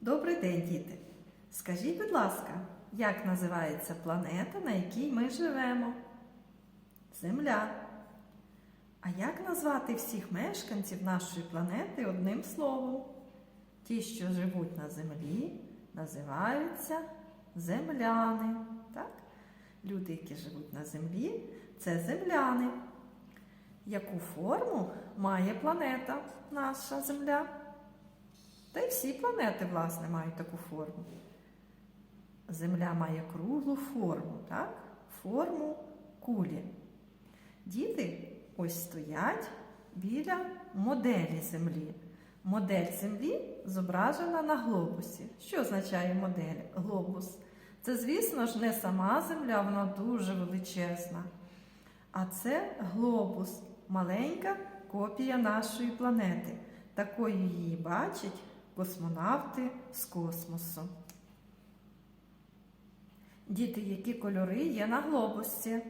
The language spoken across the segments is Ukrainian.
Добрий день, діти! Скажіть, будь ласка, як називається планета, на якій ми живемо? Земля. А як назвати всіх мешканців нашої планети одним словом? Ті, що живуть на землі, називаються земляни. Так? Люди, які живуть на землі, це земляни. Яку форму має планета наша Земля? Та й всі планети, власне, мають таку форму. Земля має круглу форму, так? Форму кулі. Діти ось стоять біля моделі Землі. Модель Землі зображена на глобусі. Що означає модель? Глобус? Це, звісно ж, не сама Земля, вона дуже величезна. А це глобус, маленька копія нашої планети. Такою її бачать космонавти з космосу. Діти, які кольори є на глобусі?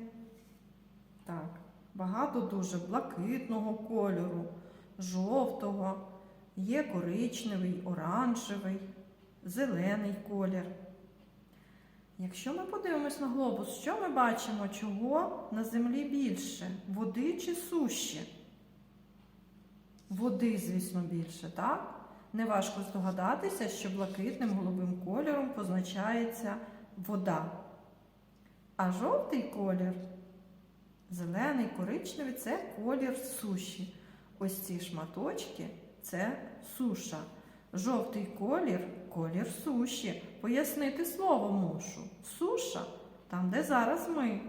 Так, багато дуже блакитного кольору, жовтого, є коричневий, оранжевий, зелений колір. Якщо ми подивимось на глобус, що ми бачимо, чого на землі більше? Води чи суші? Води, звісно, більше, так? Неважко здогадатися, що блакитним голубим кольором позначається вода. А жовтий колір, зелений, коричневий це колір суші. Ось ці шматочки це суша. Жовтий колір колір суші. Пояснити слово мушу. Суша там, де зараз ми.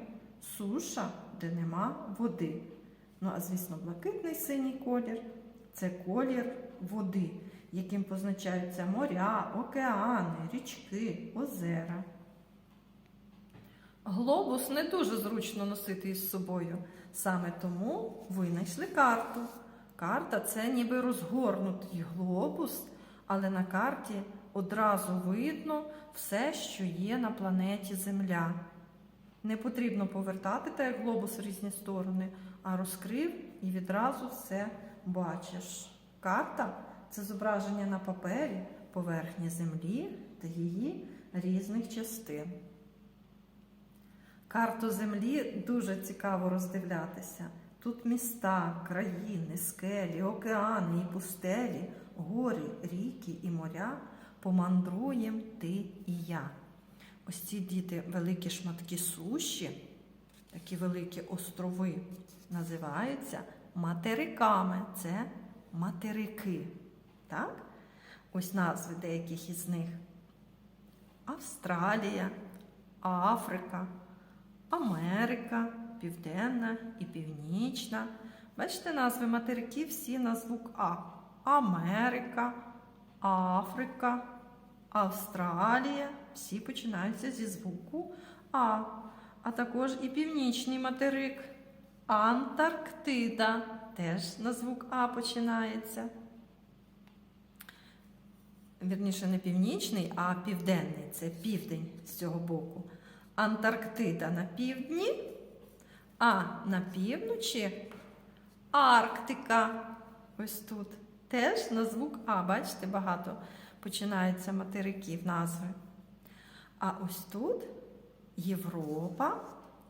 Суша, де нема води. Ну, а звісно, блакитний синій колір це колір води, яким позначаються моря, океани, річки, озера. Глобус не дуже зручно носити із собою. Саме тому винайшли карту. Карта це ніби розгорнутий глобус, але на карті одразу видно все, що є на планеті Земля. Не потрібно повертати той глобус в різні сторони, а розкрив і відразу все бачиш. Карта це зображення на папері поверхні Землі та її різних частин. Карту Землі дуже цікаво роздивлятися. Тут міста, країни, скелі, океани і пустелі, гори, ріки і моря помандруєм ти і я. Ось ці діти великі шматки суші, такі великі острови, називаються материками. Це материки. Так? Ось назви деяких із них: Австралія, Африка, Америка, Південна і Північна. Бачите, назви материків всі на звук А. Америка, Африка, Австралія. Всі починаються зі звуку А. А також і північний материк. Антарктида теж на звук А починається. Вірніше, не північний, а південний. Це південь з цього боку. Антарктида на півдні, а на півночі Арктика. Ось тут. Теж на звук А, бачите, багато починаються материків назви. А ось тут Європа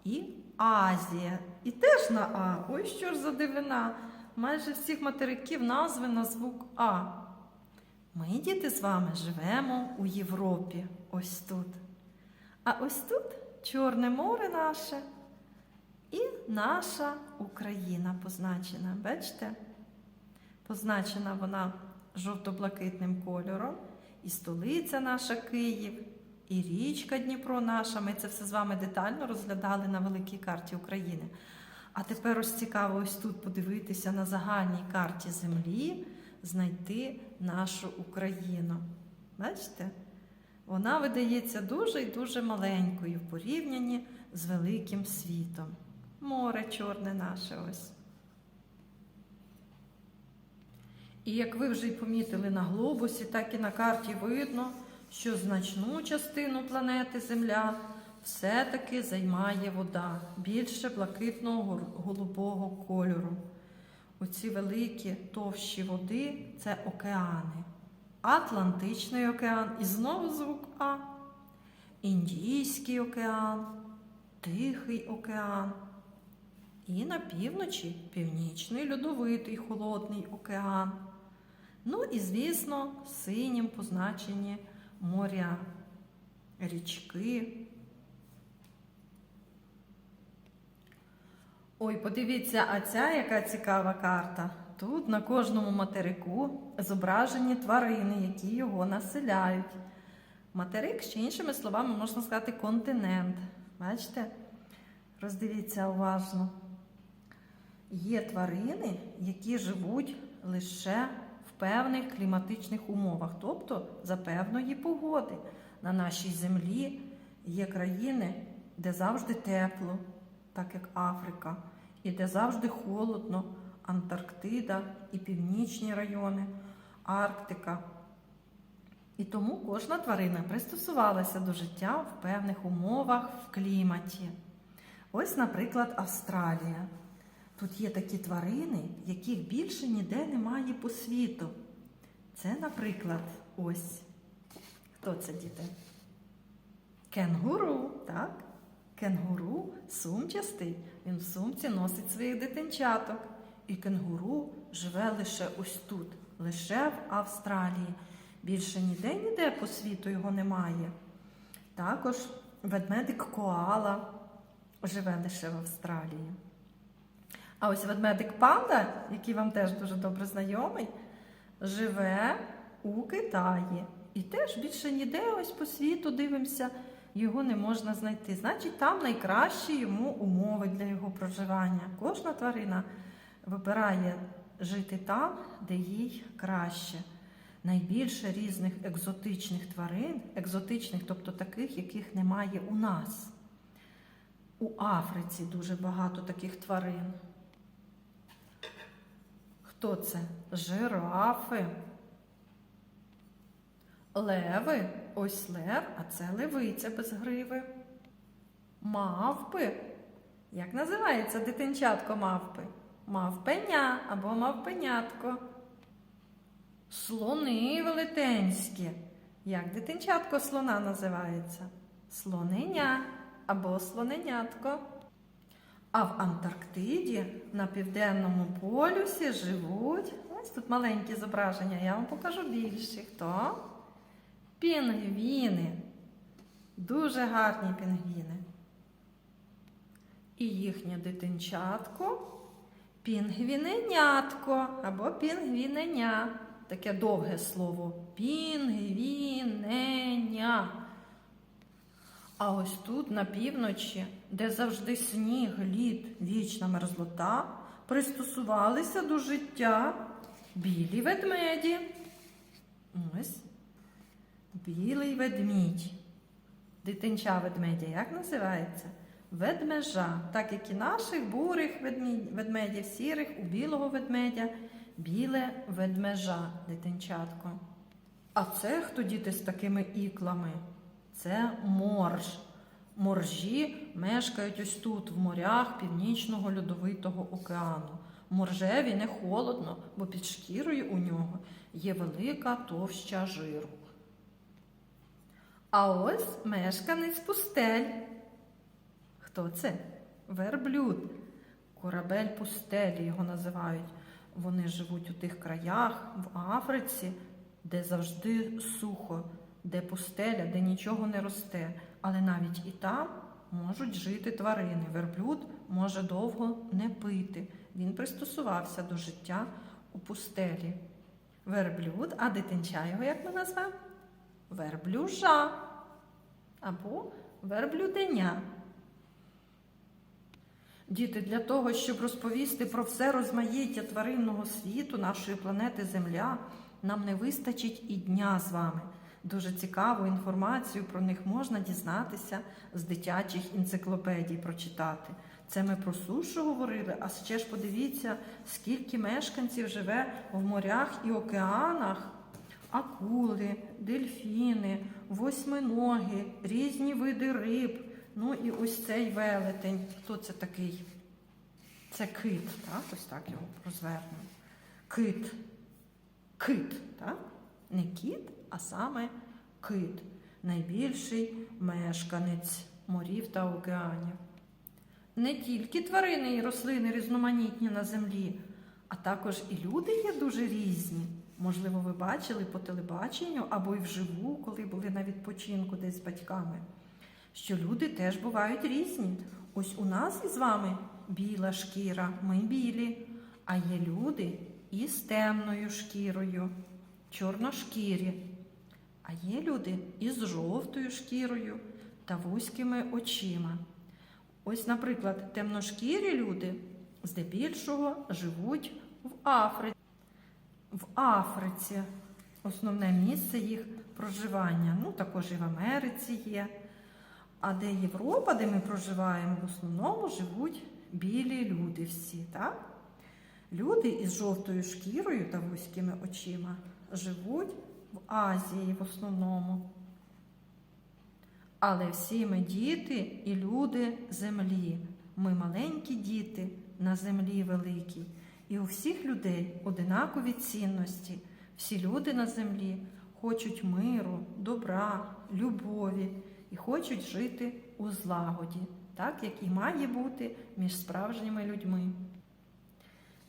і Азія. І теж на А. Ой, що ж за дивина. Майже всіх материків назви на звук А. Ми, діти, з вами живемо у Європі. Ось тут. А ось тут Чорне море наше і наша Україна позначена. Бачите? Позначена вона жовто-блакитним кольором. І столиця наша Київ, і річка Дніпро наша. Ми це все з вами детально розглядали на великій карті України. А тепер ось цікаво ось тут подивитися на загальній карті Землі, знайти нашу Україну. Бачите? Вона видається дуже і дуже маленькою в порівнянні з великим світом. Море чорне наше ось. І як ви вже й помітили на глобусі, так і на карті видно, що значну частину планети Земля все-таки займає вода більше блакитного голубого кольору. Оці великі товщі води це океани. Атлантичний океан і знову звук А. Індійський океан, Тихий океан. І на півночі Північний льодовитий холодний океан. Ну і, звісно, синім позначені моря, річки. Ой, подивіться, а ця яка цікава карта. Тут на кожному материку зображені тварини, які його населяють. Материк, ще іншими словами, можна сказати, континент. Бачите? Роздивіться уважно. Є тварини, які живуть лише в певних кліматичних умовах, тобто за певної погоди. На нашій землі є країни, де завжди тепло, так як Африка, і де завжди холодно, Антарктида і північні райони, Арктика. І тому кожна тварина пристосувалася до життя в певних умовах в кліматі. Ось, наприклад, Австралія. Тут є такі тварини, яких більше ніде немає по світу. Це, наприклад, ось. Хто це діти? Кенгуру, так? Кенгуру сумчастий. Він в сумці носить своїх дитинчаток. І кенгуру живе лише ось тут, лише в Австралії. Більше ніде ніде по світу його немає. Також ведмедик коала живе лише в Австралії. А ось ведмедик панда, який вам теж дуже добре знайомий, живе у Китаї. І теж більше ніде ось по світу дивимося, його не можна знайти. Значить, там найкращі йому умови для його проживання. Кожна тварина вибирає жити там, де їй краще. Найбільше різних екзотичних тварин, екзотичних, тобто таких, яких немає у нас. У Африці дуже багато таких тварин. Хто це? Жирафи. Леви. Ось лев, а це левиця без гриви. Мавпи. Як називається дитинчатко мавпи? Мавпеня або мавпенятко. Слони велетенські. Як дитинчатко слона називається? Слоненя або слоненятко. А в Антарктиді на південному полюсі живуть. Ось тут маленькі зображення, я вам покажу більші. Хто? Пінгвіни. Дуже гарні пінгвіни. І їхнє дитинчатко пінгвіненятко або пінгвіненя. Таке довге слово. Пінгвіненя. А ось тут, на півночі, де завжди сніг, лід, вічна мерзлота, пристосувалися до життя білі ведмеді. Ось. Білий ведмідь. Дитинча ведмедя, як називається? Ведмежа. Так як і наших бурих ведмедів, сірих, у білого ведмедя, біле ведмежа, дитинчатко. А це хто діти з такими іклами? Це морж. Моржі мешкають ось тут, в морях Північного льодовитого океану. Моржеві не холодно, бо під шкірою у нього є велика товща жиру. А ось мешканець пустель. Хто це? Верблюд. Корабель пустелі його називають. Вони живуть у тих краях в Африці, де завжди сухо, де пустеля, де нічого не росте. Але навіть і там можуть жити тварини. Верблюд може довго не пити. Він пристосувався до життя у пустелі. Верблюд, а дитинча його як ми назвемо? Верблюжа або верблюденя. Діти, для того, щоб розповісти про все розмаїття тваринного світу нашої планети Земля, нам не вистачить і дня з вами. Дуже цікаву інформацію про них можна дізнатися з дитячих енциклопедій прочитати. Це ми про сушу говорили, а ще ж подивіться, скільки мешканців живе в морях і океанах. Акули, дельфіни, восьминоги, різні види риб. Ну і ось цей велетень. Хто це такий? Це кит, так? Ось так його розвернемо. Кит. Кит, так? Не кіт, а саме кит, найбільший мешканець морів та океанів. Не тільки тварини і рослини різноманітні на землі, а також і люди є дуже різні. Можливо, ви бачили по телебаченню або й вживу, коли були на відпочинку десь з батьками, що люди теж бувають різні. Ось у нас із вами біла шкіра, ми білі, а є люди із темною шкірою, чорношкірі. А є люди із жовтою шкірою та вузькими очима. Ось, наприклад, темношкірі люди здебільшого живуть в Африці. В Африці основне місце їх проживання. Ну, також і в Америці є. А де Європа, де ми проживаємо, в основному живуть білі люди всі, так? Люди із жовтою шкірою та вузькими очима живуть в Азії в основному. Але всі ми діти і люди землі. Ми маленькі діти на землі великій. І у всіх людей одинакові цінності. Всі люди на землі хочуть миру, добра, любові і хочуть жити у злагоді, так як і має бути між справжніми людьми.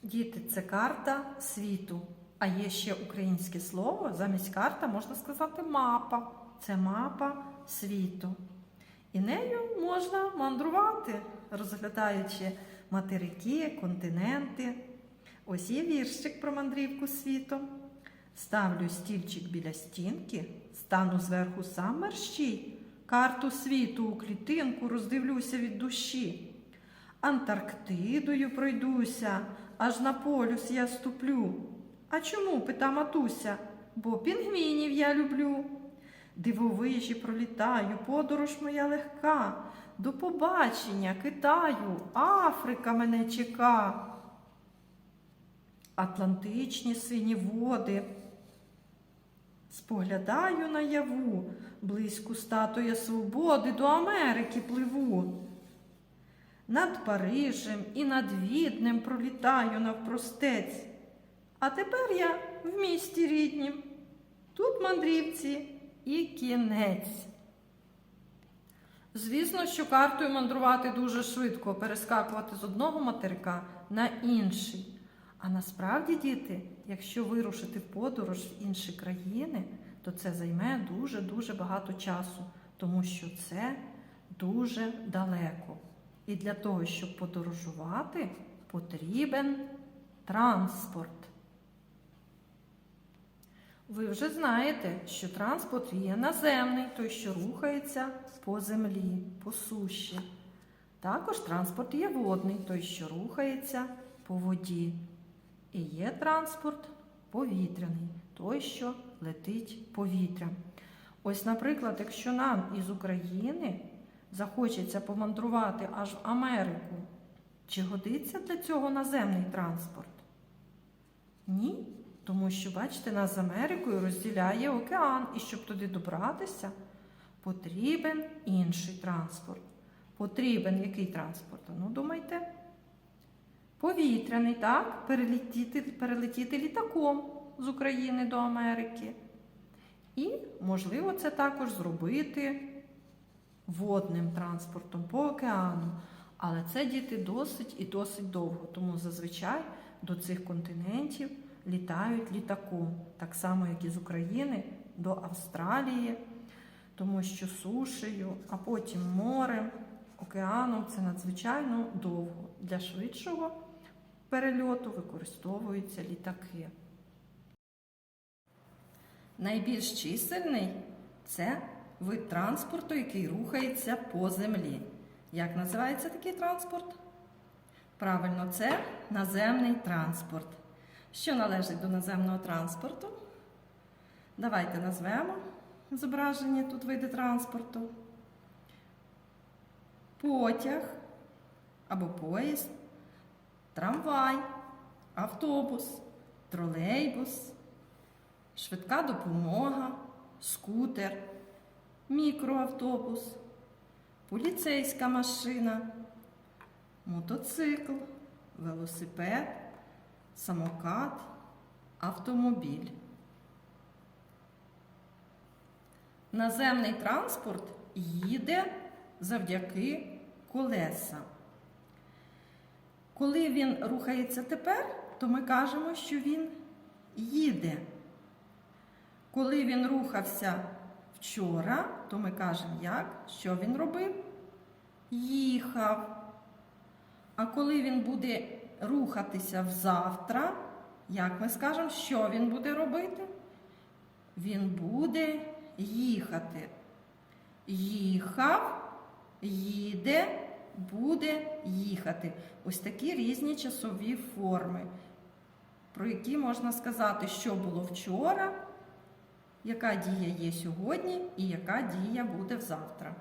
Діти це карта світу. А є ще українське слово, замість карта можна сказати мапа. Це мапа світу. І нею можна мандрувати, розглядаючи материки, континенти. Ось є віршик про мандрівку світом. Ставлю стільчик біля стінки, стану зверху сам мерщій, карту світу у клітинку роздивлюся від душі. Антарктидою пройдуся, аж на полюс я ступлю. А чому? пита матуся, бо пінгвінів я люблю. Дивовижі пролітаю, подорож моя легка. До побачення, Китаю, Африка мене чека. Атлантичні сині води. Споглядаю наяву, близьку статуя свободи до Америки пливу. Над Парижем і над Віднем пролітаю навпростець. А тепер я в місті ріднім. Тут мандрівці і кінець. Звісно, що картою мандрувати дуже швидко, перескакувати з одного материка на інший. А насправді, діти, якщо вирушити в подорож в інші країни, то це займе дуже-дуже багато часу, тому що це дуже далеко. І для того, щоб подорожувати, потрібен транспорт. Ви вже знаєте, що транспорт є наземний, той, що рухається по землі, по суші. Також транспорт є водний, той, що рухається по воді. І є транспорт повітряний, той, що летить повітрям. Ось, наприклад, якщо нам із України захочеться помандрувати аж в Америку, чи годиться для цього наземний транспорт? Ні. Тому що, бачите, нас з Америкою розділяє океан, і щоб туди добратися, потрібен інший транспорт. Потрібен який транспорт? Ну, думайте. Повітряний, так? Перелетіти, перелетіти літаком з України до Америки. І, можливо, це також зробити водним транспортом по океану. Але це діти досить і досить довго. Тому зазвичай до цих континентів літають літаком, так само, як і з України до Австралії, тому що сушею, а потім морем, океаном це надзвичайно довго. Для швидшого перельоту використовуються літаки. Найбільш чисельний це вид транспорту, який рухається по землі. Як називається такий транспорт? Правильно, це наземний транспорт. Що належить до наземного транспорту? Давайте назвемо зображені тут види транспорту. Потяг або поїзд, трамвай, автобус, тролейбус, швидка допомога, скутер, мікроавтобус, поліцейська машина, мотоцикл, велосипед самокат, автомобіль. наземний транспорт їде завдяки колесам. Коли він рухається тепер, то ми кажемо, що він їде. Коли він рухався вчора, то ми кажемо, як? Що він робив? Їхав. А коли він буде рухатися взавтра, як ми скажемо, що він буде робити? Він буде їхати. Їхав, їде, буде їхати. Ось такі різні часові форми, про які можна сказати, що було вчора, яка дія є сьогодні і яка дія буде завтра.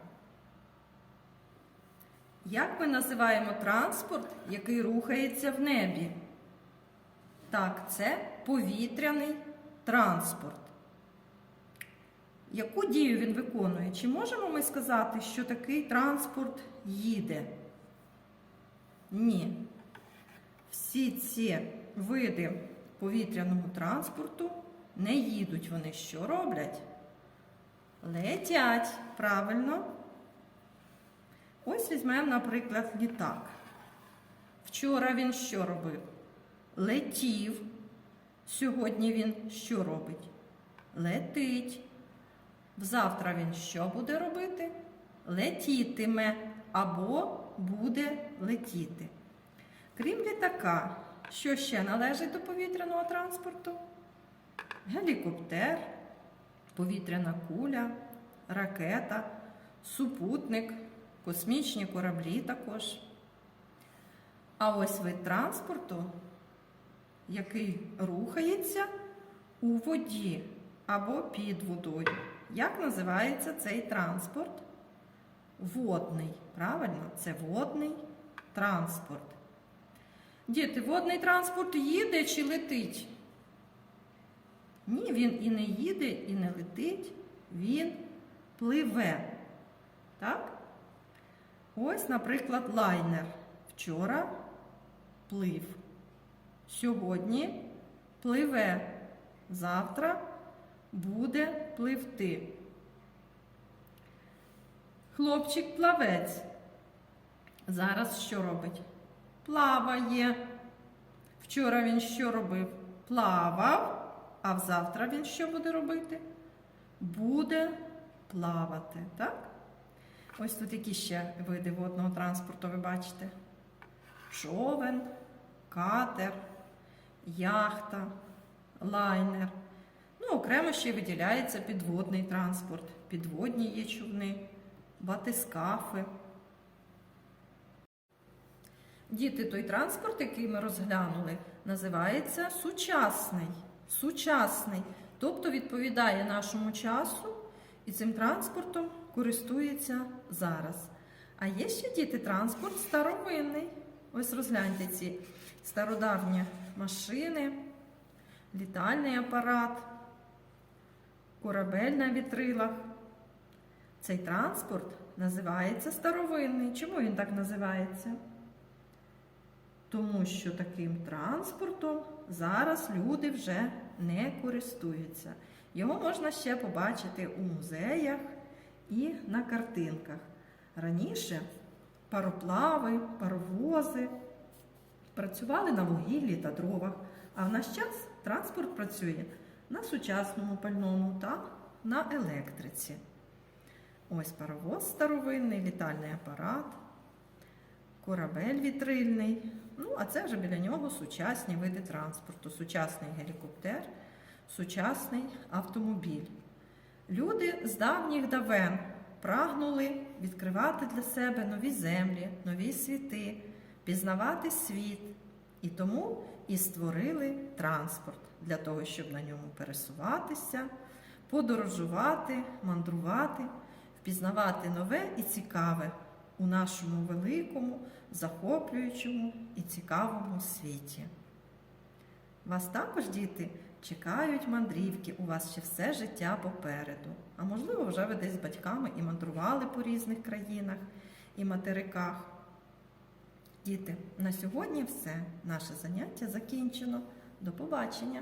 Як ми називаємо транспорт, який рухається в небі? Так, це повітряний транспорт. Яку дію він виконує? Чи можемо ми сказати, що такий транспорт їде? Ні. Всі ці види повітряного транспорту не їдуть. Вони що роблять? Летять. Правильно. Ось візьмемо, наприклад, літак. Вчора він що робив? Летів. Сьогодні він що робить? Летить. Завтра він що буде робити? Летітиме або буде летіти. Крім літака, що ще належить до повітряного транспорту? Гелікоптер, повітряна куля, ракета, супутник, космічні кораблі також. А ось вид транспорту, який рухається у воді або під водою. Як називається цей транспорт? Водний. Правильно, це водний транспорт. Діти, водний транспорт їде чи летить? Ні, він і не їде, і не летить, він пливе. Так? Ось, наприклад, лайнер. Вчора плив. Сьогодні пливе. Завтра буде пливти. Хлопчик-плавець. Зараз що робить? Плаває. Вчора він що робив? Плавав, а завтра він що буде робити? Буде плавати, так? Ось тут які ще види водного транспорту ви бачите: човен, катер, яхта, лайнер. Ну, окремо ще виділяється підводний транспорт, підводні є човни, батискафи. Діти, той транспорт, який ми розглянули, називається сучасний. Сучасний, тобто відповідає нашому часу і цим транспортом користується зараз. А є ще діти транспорт старовинний. Ось розгляньте ці стародавні машини, літальний апарат, корабель на вітрилах. Цей транспорт називається старовинний. Чому він так називається? Тому що таким транспортом зараз люди вже не користуються. Його можна ще побачити у музеях і на картинках. Раніше пароплави, паровози працювали на вугіллі та дровах, а в наш час транспорт працює на сучасному пальному та на електриці. Ось паровоз старовинний, літальний апарат, корабель вітрильний. Ну, а це вже біля нього сучасні види транспорту, сучасний гелікоптер, сучасний автомобіль. Люди з давніх давен прагнули відкривати для себе нові землі, нові світи, пізнавати світ. І тому і створили транспорт для того, щоб на ньому пересуватися, подорожувати, мандрувати, впізнавати нове і цікаве у нашому великому, захоплюючому і цікавому світі. Вас також, діти, чекають мандрівки, у вас ще все життя попереду. А можливо, вже ви десь з батьками і мандрували по різних країнах і материках. Діти, на сьогодні все. Наше заняття закінчено. До побачення!